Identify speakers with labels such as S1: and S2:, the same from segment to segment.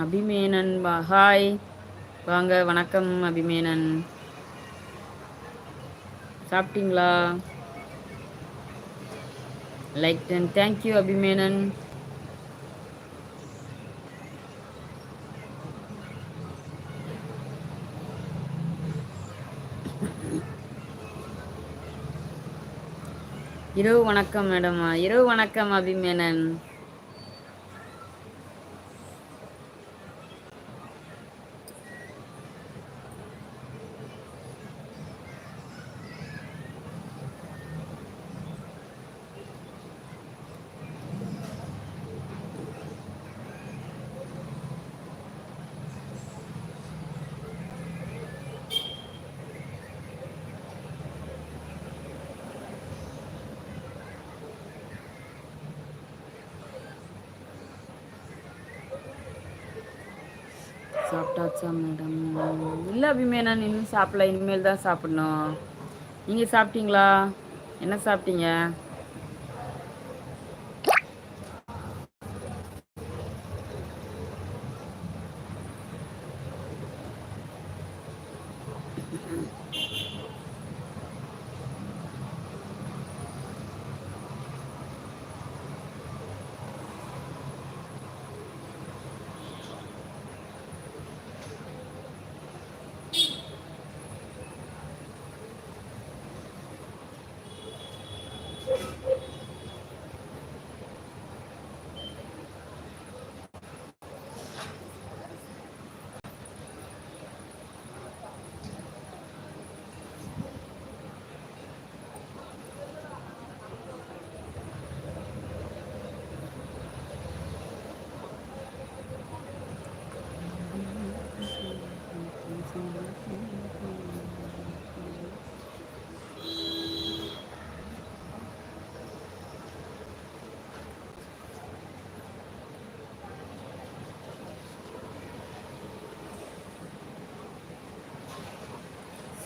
S1: அபிமேனன் hi. வாங்க வணக்கம் அபிமேனன். சாப்பிட்டீங்களா? Like ten thank you Abhimenan. இரவு வணக்கம் மேடம். இரவு வணக்கம் அபிமேனன். சாப்பிட்டாச்சா மேடம் இல்லை அபிமேனன் இன்னும் சாப்பிடல. இனிமேல் தான் சாப்பிடணும். நீங்கள் சாப்பிட்டீங்களா? என்ன சாப்பிட்டீங்க?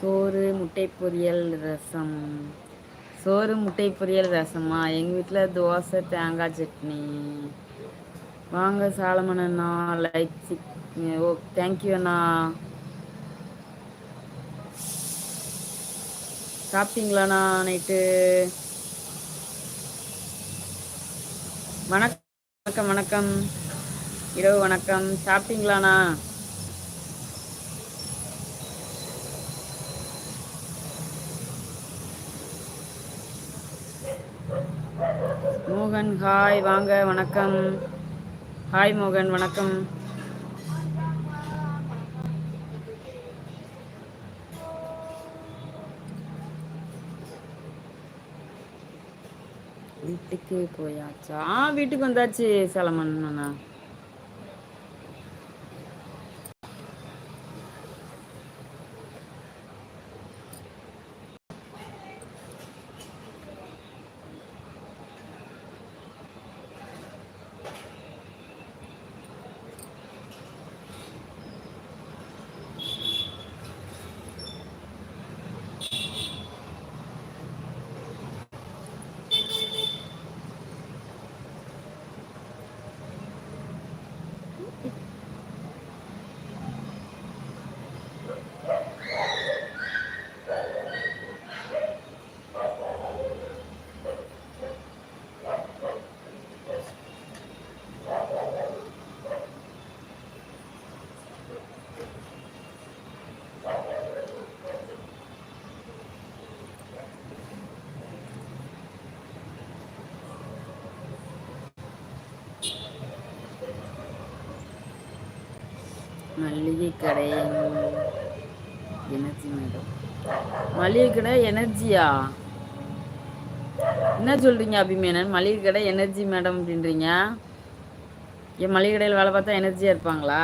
S1: சோறு முட்டை பொரியல் ரசம். சோறு முட்டை பொரியல் ரசமா? எங்கள் வீட்டில் தோசை தேங்காய் சட்னி. வாங்க சாலமன் அண்ணா லைக் ஓ தேங்க்யூ அண்ணா. சாப்பிட்டீங்களாண்ணா நைட்டு? வணக்கம் வணக்கம் இரவு வணக்கம். சாப்பிட்டீங்களாண்ணா மோகன் ஹாய் வாங்க வணக்கம். ஹாய் மோகன் வணக்கம். வீட்டுக்கு போயாச்சா? வீட்டுக்கு வந்தாச்சு சலமன் அண்ணா. மளிகை கடை எனர்ஜி மேடம். மளிகை கடை எனர்ஜியா? என்ன சொல்கிறீங்க அபிமேனன்? மளிகை கடை எனர்ஜி மேடம் அப்படின்றீங்க. என் மளிகை கடையில் வேலை பார்த்தா எனர்ஜியாக இருப்பாங்களா?